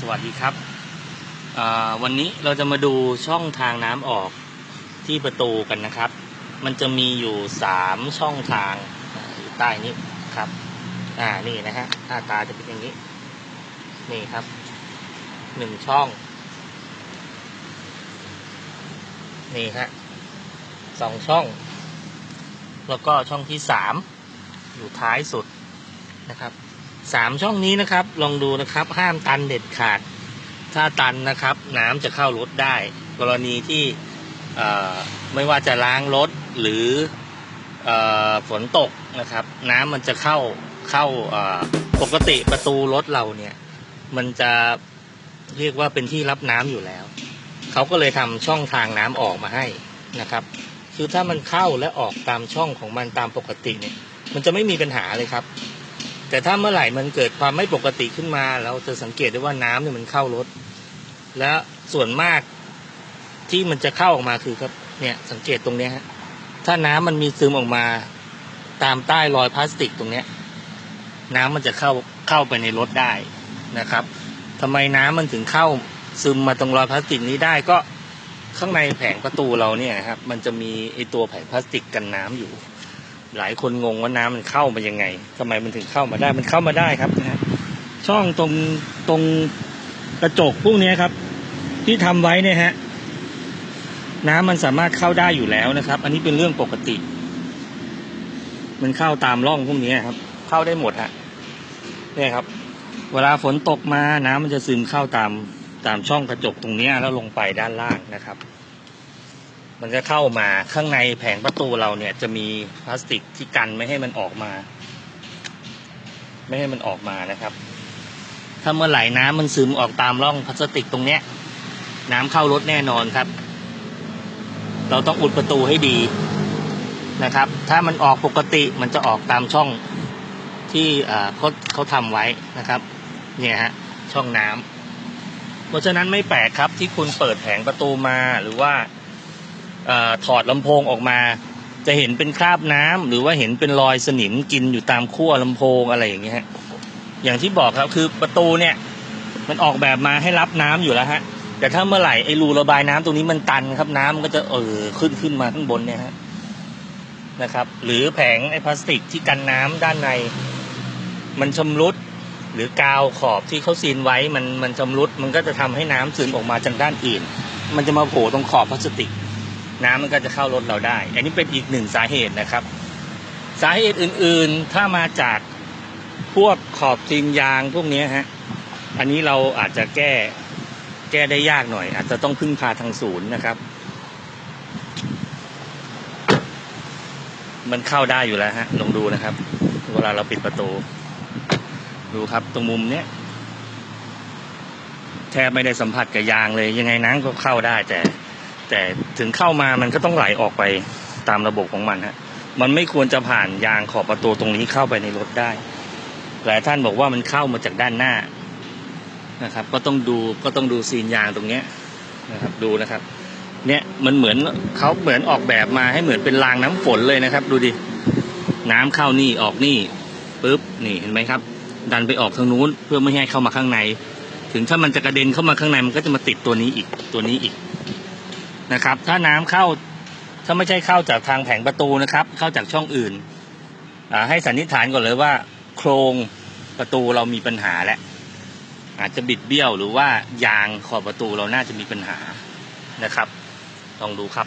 สวัสดีครับวันนี้เราจะมาดูช่องทางน้ำออกที่ประตูกันนะครับ มันจะมีอยู่สามช่องทางอยู่ใต้นี้ครับ อ่านี่นะฮะหน้าตาจะเป็นอย่างนี้ นี่ครับหนึ่งช่อง นี่ฮะสองช่อง แล้วก็ช่องที่สามอยู่ท้ายสุดนะครับ สามช่องนี้นะครับ ลองดูนะครับ ห้ามตันเด็ดขาด ถ้าตันนะครับ น้ำจะเข้ารถได้ กรณีที่ไม่ว่าจะล้างรถหรืออฝนตกนะครับ น้ำมันจะเข้าเข้าปกติประตูรถเราเนี่ย มันจะเรียกว่าเป็นที่รับน้ำอยู่แล้วเขาก็เลยทำช่องทางน้ำออกมาให้นะครับ คือถ้ามันเข้าและออกตามช่องของมันตามปกติเนี่ย มันจะไม่มีปัญหาเลยครับ แต่ถ้าเมื่อไหร่มันเกิดความไม่ปกติขึ้นมา เราจะสังเกตได้ว่าน้ำเนี่ยมันเข้ารถ และส่วนมากที่มันจะเข้าออกมาคือครับเนี่ยสังเกตตรงเนี้ยฮะถ้าน้ำมันมีซึมออกมา ตามใต้รอยพลาสติกตรงเนี้ย น้ำมันจะเข้าเข้าไปในรถได้นะครับทำไมน้ำมันถึงเข้าซึมมาตรงรอยพลาสติกนี้ได้ก็ข้างในแผงประตูเราเนี่ยครับ มันจะมีไอตัวแผงพลาสติกกันน้ำอยู่ หลายคนงงว่าน้ำมันเข้ามายังไงทำไมมันถึงเข้ามาได้มันเข้ามาได้ครับนะฮะช่องตรงตรงกระจกพวกนี้ครับ ที่ทำไว้เนี่ยฮะน้ำมันสามารถเข้าได้อยู่แล้วนะครับ อันนี้เป็นเรื่องปกติ มันเข้าตามร่องพวกนี้ครับ เข้าได้หมดฮะเนี่ยครับ เวลาฝนตกมาน้ำมันจะซึมเข้าตามตามช่องกระจกตรงนี้แล้วลงไปด้านล่างนะครับ มันจะเข้ามาข้างในแผงประตูเราเนี่ยจะมีพลาสติกที่กันไม่ให้มันออกมา ไม่ให้มันออกมานะครับ ถ้าเมื่อไหร่น้ำมันซึมออกตามร่องพลาสติกตรงเนี้ย น้ำเข้ารถแน่นอนครับ เราต้องอุดประตูให้ดีนะครับ ถ้ามันออกปกติมันจะออกตามช่องที่อ่าเขาเขาทำไว้นะครับ เนี่ยฮะช่องน้ำเพราะฉะนั้นไม่แปลกครับที่คุณเปิดแผงประตูมาหรือว่า อถอดลำโพงออกมา จะเห็นเป็นคราบน้ำหรือว่าเห็นเป็นรอยสนิมกินอยู่ตามขั้วลำโพงอะไรอย่างเงี้ยอย่างที่บอกครับคือประตูเนี่ย มันออกแบบมาให้รับน้ำอยู่แล้วฮะ แต่ถ้าเมื่อไหร่ไอ้รูระบายน้ำตรงนี้มันตันครับน้ำมันก็จะเออขึ้นขึ้นมาข้างบนเนี่ยฮะนะครับ หรือแผงไอ้พลาสติกที่กันน้ำด้านใน มันชำรุดหรือกาวขอบที่เขาซีนไว้มันมันชำรุด มันก็จะทำให้น้ำซึมออกมาจากด้านอื่น มันจะมาโผล่ตรงขอบพลาสติก น้ำมันก็จะเข้ารถเราได้ อันนี้เป็นอีกหนึ่งสาเหตุนะครับ สาเหตุอื่นๆ ถ้ามาจากพวกขอบซีนยางพวกนี้ฮะ อันนี้เราอาจจะแก้แก้ได้ยากหน่อย อาจจะต้องพึ่งพาทางศูนย์นะครับ มันเข้าได้อยู่แล้วฮะ ลองดูนะครับ เวลาเราปิดประตู ดูครับตรงมุมเนี้ยแทบไม่ได้สัมผัสกับยางเลย ยังไงน้ำก็เข้าได้แต่ แต่ถึงเข้ามามันก็ต้องไหลออกไปตามระบบของมันฮะมันไม่ควรจะผ่านยางขอบประตูตรงนี้เข้าไปในรถได้ หลายท่านบอกว่ามันเข้ามาจากด้านหน้านะครับ ก็ต้องดูก็ต้องดูซีนยางตรงเนี้ยนะครับดูนะครับ เนี่ยมันเหมือนเขาเหมือนออกแบบมาให้เหมือนเป็นรางน้ำฝนเลยนะครับ ดูดิน้ำเข้านี่ออกนี่ปุ๊บนี่เห็นไหมครับ ดันไปออกทางนู้นเพื่อไม่ให้เข้ามาข้างใน ถึงถ้ามันจะกระเด็นเข้ามาข้างในมันก็จะมาติดตัวนี้อีกตัวนี้อีก นะครับ ถ้าน้ำเข้าถ้าไม่ใช่เข้าจากทางแผงประตูนะครับ เข้าจากช่องอื่นให้สันนิษฐานก่อนเลยว่า โครงประตูเรามีปัญหาแล้วอาจจะบิดเบี้ยวหรือว่ายางขอบประตูเราน่าจะมีปัญหานะครับลองดูครับ